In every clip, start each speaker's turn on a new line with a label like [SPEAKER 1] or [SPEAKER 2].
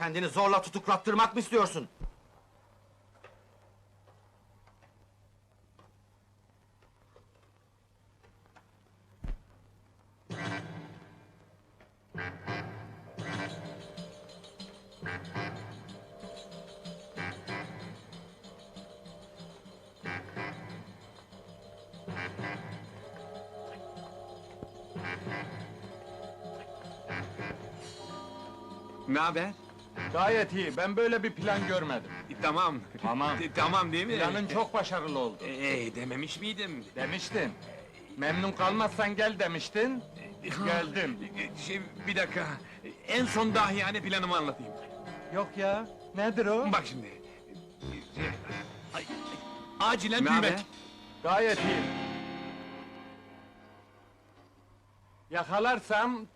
[SPEAKER 1] Kendini zorla tutuklattırmak mı istiyorsun?
[SPEAKER 2] Ne haber?
[SPEAKER 3] Gayet iyi. Ben böyle bir plan görmedim.
[SPEAKER 2] Tamam.
[SPEAKER 3] Tamam.
[SPEAKER 2] tamam değil mi?
[SPEAKER 3] Planın çok başarılı oldu.
[SPEAKER 2] Ee, dememiş miydim?
[SPEAKER 3] Demiştin. Memnun kalmazsan gel demiştin. Geldim.
[SPEAKER 2] Şey, bir dakika. En son dahiyane planımı anlatayım.
[SPEAKER 3] Yok ya. Nedir o?
[SPEAKER 2] Bak şimdi. Şey, ay, ay, acilen büyümek.
[SPEAKER 3] Gayet iyi. Yakalarsam...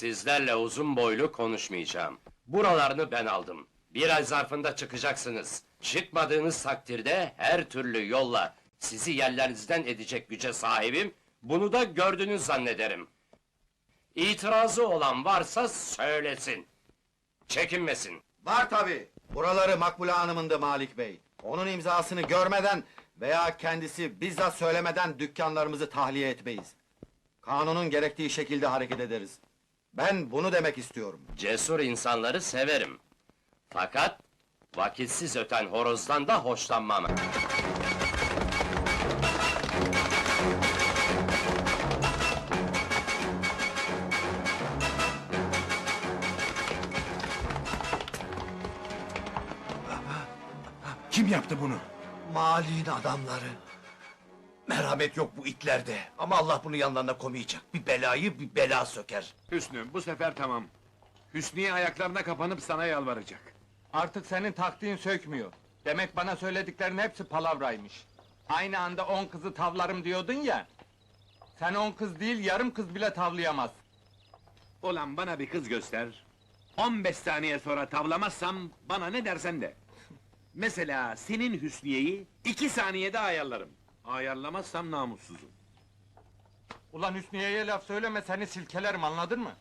[SPEAKER 4] Sizlerle uzun boylu konuşmayacağım. Buralarını ben aldım. Bir ay zarfında çıkacaksınız. Çıkmadığınız takdirde her türlü yolla sizi yerlerinizden edecek güce sahibim. Bunu da gördünüz zannederim. İtirazı olan varsa söylesin. Çekinmesin.
[SPEAKER 1] Var tabi. Buraları Makbule Hanım'ın da Malik Bey. Onun imzasını görmeden veya kendisi bizzat söylemeden dükkanlarımızı tahliye etmeyiz. Kanunun gerektiği şekilde hareket ederiz. Ben bunu demek istiyorum.
[SPEAKER 4] Cesur insanları severim. Fakat vakitsiz öten horozdan da hoşlanmam.
[SPEAKER 5] Kim yaptı bunu?
[SPEAKER 6] Mali'nin adamları. Merhamet yok bu itlerde. Ama Allah bunu yanlarına koymayacak. Bir belayı bir bela söker.
[SPEAKER 2] Hüsnü, bu sefer tamam. Hüsniye ayaklarına kapanıp sana yalvaracak.
[SPEAKER 3] Artık senin taktiğin sökmüyor. Demek bana söylediklerin hepsi palavraymış. Aynı anda on kızı tavlarım diyordun ya. Sen on kız değil, yarım kız bile tavlayamaz.
[SPEAKER 2] Ulan bana bir kız göster. 15 saniye sonra tavlamazsam bana ne dersen de. Mesela senin Hüsniye'yi iki saniyede ayarlarım. Ayarlamazsam namussuzum.
[SPEAKER 3] Ulan Hüsniye'ye laf söyleme, seni silkelerim anladın mı?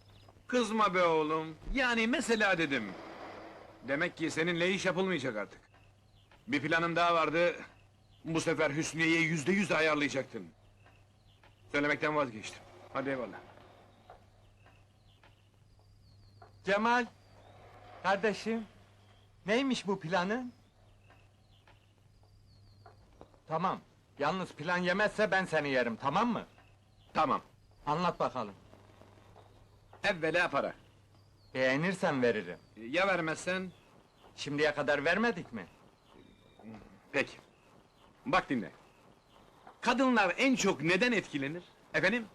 [SPEAKER 2] Kızma be oğlum. Yani mesela dedim. Demek ki seninle iş yapılmayacak artık. Bir planım daha vardı. Bu sefer Hüsniye'yi yüzde yüz ayarlayacaktın. Söylemekten vazgeçtim. Hadi eyvallah.
[SPEAKER 3] Cemal, kardeşim, neymiş bu planın? Tamam, yalnız plan yemezse ben seni yerim, tamam mı?
[SPEAKER 2] Tamam.
[SPEAKER 3] Anlat bakalım.
[SPEAKER 2] Evvela para.
[SPEAKER 3] Beğenirsen veririm.
[SPEAKER 2] Ya vermezsen?
[SPEAKER 3] Şimdiye kadar vermedik mi?
[SPEAKER 2] Peki. Bak dinle. Kadınlar en çok neden etkilenir? Efendim?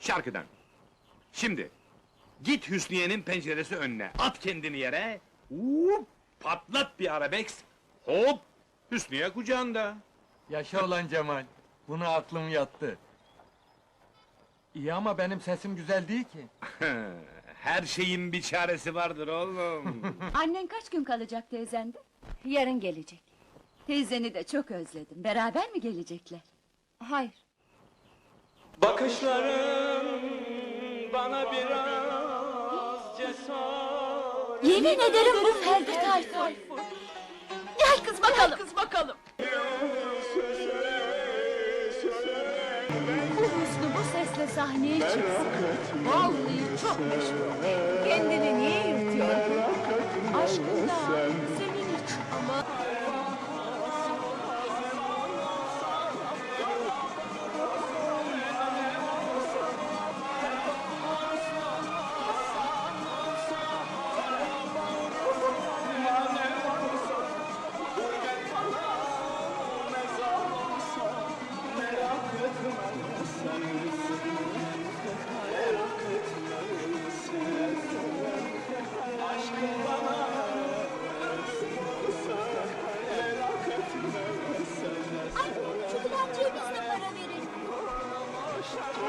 [SPEAKER 2] Şarkıdan. Şimdi, git Hüsniye'nin penceresi önüne, at kendini yere, vup, patlat bir arabeks, hop, Hüsniye kucağında.
[SPEAKER 3] Yaşa olan Cemal, buna aklım yattı. İyi ama benim sesim güzel değil ki.
[SPEAKER 2] Her şeyin bir çaresi vardır oğlum.
[SPEAKER 7] Annen kaç gün kalacak teyzende? Yarın gelecek. Teyzeni de çok özledim. Beraber mi gelecekler? Hayır.
[SPEAKER 8] Bakışların bana biraz cesaret
[SPEAKER 7] Yemin ederim bu Ferdi Tayfur. Gel kız bakalım. kız bakalım. Bu Hüsnü bu sesle sahneye çıksın. Vallahi çok meşhur. Kendini niye yırtıyor? Aşkım da senin için. Ama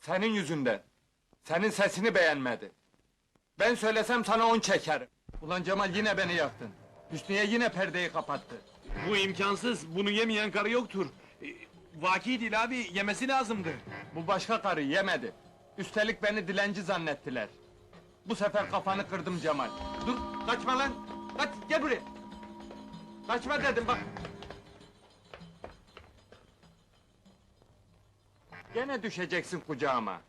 [SPEAKER 3] Senin yüzünden. Senin sesini beğenmedi. Ben söylesem sana on çekerim. Ulan Cemal yine beni yaktın. Hüsniye yine perdeyi kapattı.
[SPEAKER 2] Bu imkansız, bunu yemeyen karı yoktur. Vaki değil abi, yemesi lazımdı.
[SPEAKER 3] Bu başka karı yemedi. Üstelik beni dilenci zannettiler. Bu sefer kafanı kırdım Cemal. Dur, kaçma lan! Kaç, gel buraya! Kaçma dedim bak! Gene düşeceksin kucağıma.